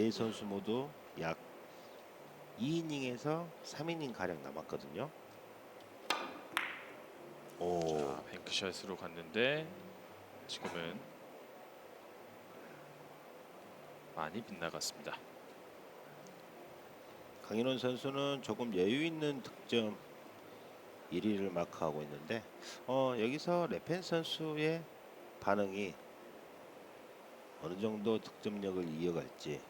네 선수 모두 약 2이닝에서 3이닝 가량 남았거든요. 오, 자, 뱅크샷으로 갔는데 지금은 많이 빗나갔습니다. 강인원 선수는 조금 여유 있는 득점 1위를 마크하고 있는데 어, 여기서 레펜 선수의 반응이 어느 정도 득점력을 이어갈지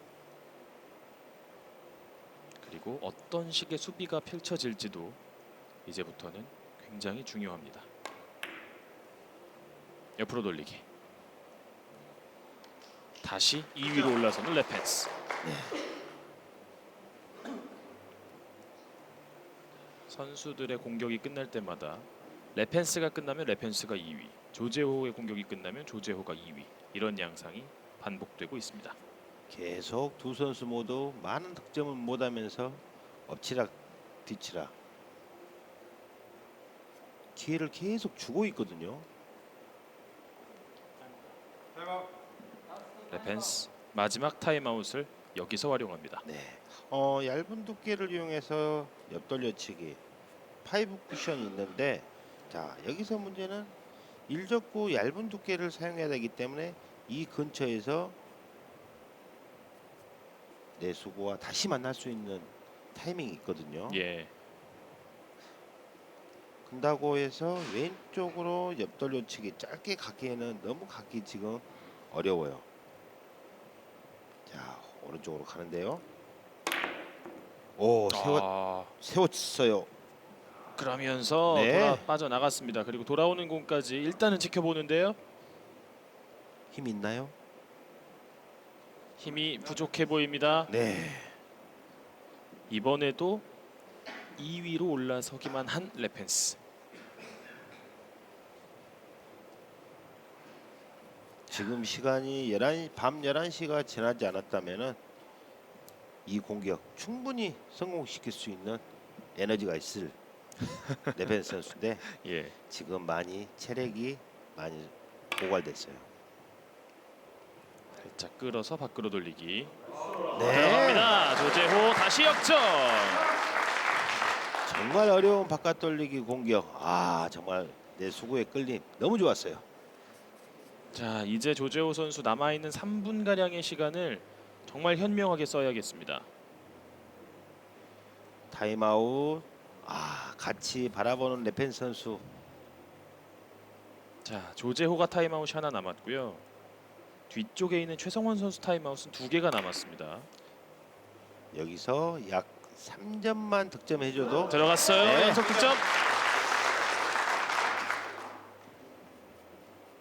그리고 어떤 식의 수비가 펼쳐질지도 이제부터는 굉장히 중요합니다. 옆으로 돌리기. 다시 2위로 올라서는 레펜스. 선수들의 공격이 끝날 때마다 레펜스가 끝나면 레펜스가 2위, 조제호의 공격이 끝나면 조제호가 2위 이런 양상이 반복되고 있습니다. 계속 두 선수 모두 많은 득점을 못하면서 엎치락 뒤치락 기회를 계속 주고 있거든요. 레펜스 마지막 타임아웃을 여기서 활용합니다. 네. 어, 얇은 두께를 이용해서 옆돌려치기 파이브 쿠션이 있는데 자 여기서 문제는 일적구 얇은 두께를 사용해야 되기 때문에 이 근처에서 내 수고와 다시 만날 수 있는 타이밍이 있거든요. 예, 근다고 해서 왼쪽으로 옆돌려치기 짧게 가기에는 너무 가기 지금 어려워요. 자 오른쪽으로 가는데요. 오 세웠 아, 세웠어요. 그러면서 네. 돌아 빠져나갔습니다. 그리고 돌아오는 공까지 일단은 지켜보는데요. 힘 있나요? 힘이 부족해 보입니다. 네. 이번에도 2위로 올라서기만 한 레펜스. 지금 시간이 11, 밤 11시가 지나지 않았다면은 이 공격 충분히 성공시킬 수 있는 에너지가 있을 레벤 선수인데 예, 지금 많이 체력이 많이 고갈됐어요. 살짝 끌어서 밖으로 돌리기. 네. 들어갑니다. 조재호 다시 역전. 정말 어려운 바깥 돌리기 공격. 아 정말 내 수고에 끌림 너무 좋았어요. 자, 이제 조재호 선수 남아 있는 3분 가량의 시간을 정말 현명하게 써야겠습니다. 타임아웃. 아 같이 바라보는 레펜 선수. 자, 조재호가 타임아웃이 하나 남았고요. 뒤쪽에 있는 최성원 선수 타임아웃은 두 개가 남았습니다. 여기서 약 3점만 득점해줘도 들어갔어요. 네. 연속 득점.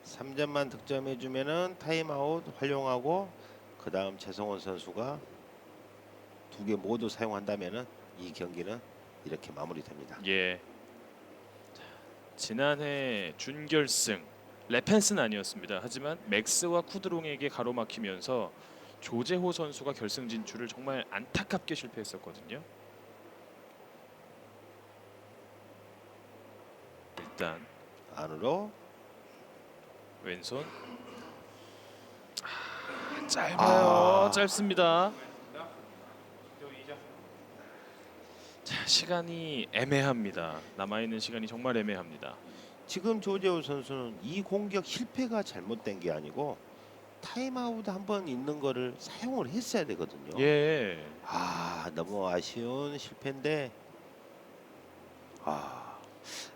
3점만 득점해주면은 타임아웃 활용하고 그 다음 최성원 선수가 두 개 모두 사용한다면은 이 경기는 이렇게 마무리됩니다. 예. 자, 지난해 준결승 레펜스는 아니었습니다. 하지만 맥스와 쿠드롱에게 가로막히면서 조재호 선수가 결승 진출을 정말 안타깝게 실패했었거든요. 일단 안으로 왼손 아, 짧아요. 아. 짧습니다. 자, 시간이 애매합니다. 남아 있는 시간이 정말 애매합니다. 지금 조재호 선수는 이 공격 실패가 잘못된 게 아니고 타임아웃 한 번 있는 거를 사용을 했어야 되거든요. 예. 아 너무 아쉬운 실패인데 아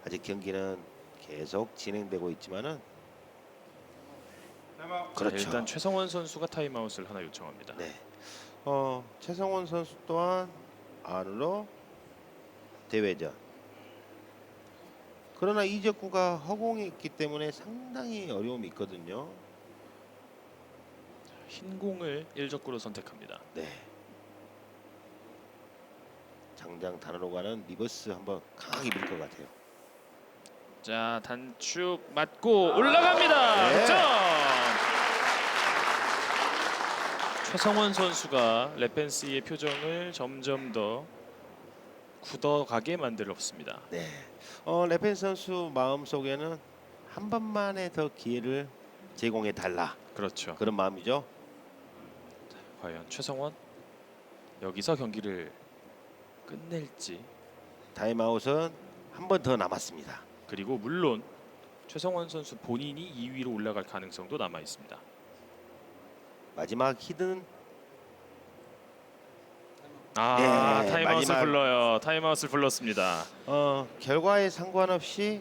아직 경기는 계속 진행되고 있지만은 그렇죠. 자, 일단 최성원 선수가 타임아웃을 하나 요청합니다. 네. 어 최성원 선수 또한 안으로 대회전. 그러나 이적구가 허공에 있기 때문에 상당히 어려움이 있거든요. 흰 공을 일적구로 선택합니다. 네. 장장 단으로 가는 리버스 한번 강하게 밀 것 같아요. 자 단축 맞고 올라갑니다. 네. 득점. 최성원 선수가 레펜스의 표정을 점점 더 굳어가게 만들었습니다. 네. 어 레펜 선수 마음 속에는 한 번만에 더 기회를 제공해 달라 그렇죠. 그런 마음이죠. 과연 최성원 여기서 경기를 끝낼지 타임아웃은 한 번 더 남았습니다. 그리고 물론 최성원 선수 본인이 2위로 올라갈 가능성도 남아 있습니다. 마지막 히든 아 네, 타임아웃을 마지막- 불러요. 타임아웃을 불렀습니다. 어, 결과에 상관없이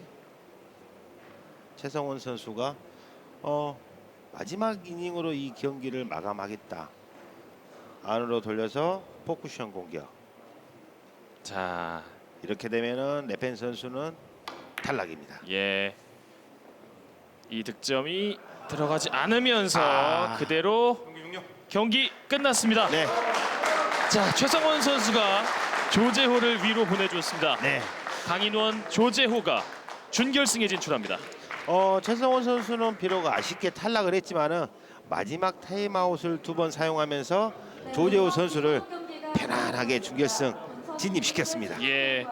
최성원 선수가 어, 마지막 이닝으로 이 경기를 마감하겠다. 안으로 돌려서 포쿠션 공격. 자, 이렇게 되면은 레펜 선수는 탈락입니다. 예. 이 득점이 들어가지 않으면서 아. 그대로 경기 끝났습니다. 네, 자, 최성원 선수가 조재호를 위로 보내줬습니다. 네. 강인원, 조재호가 준결승에 진출합니다. 어, 최성원 선수는 비록 아쉽게 탈락을 했지만은 마지막 타임아웃을 두 번 사용하면서 조재호 선수를 편안하게 준결승 진입시켰습니다. 예.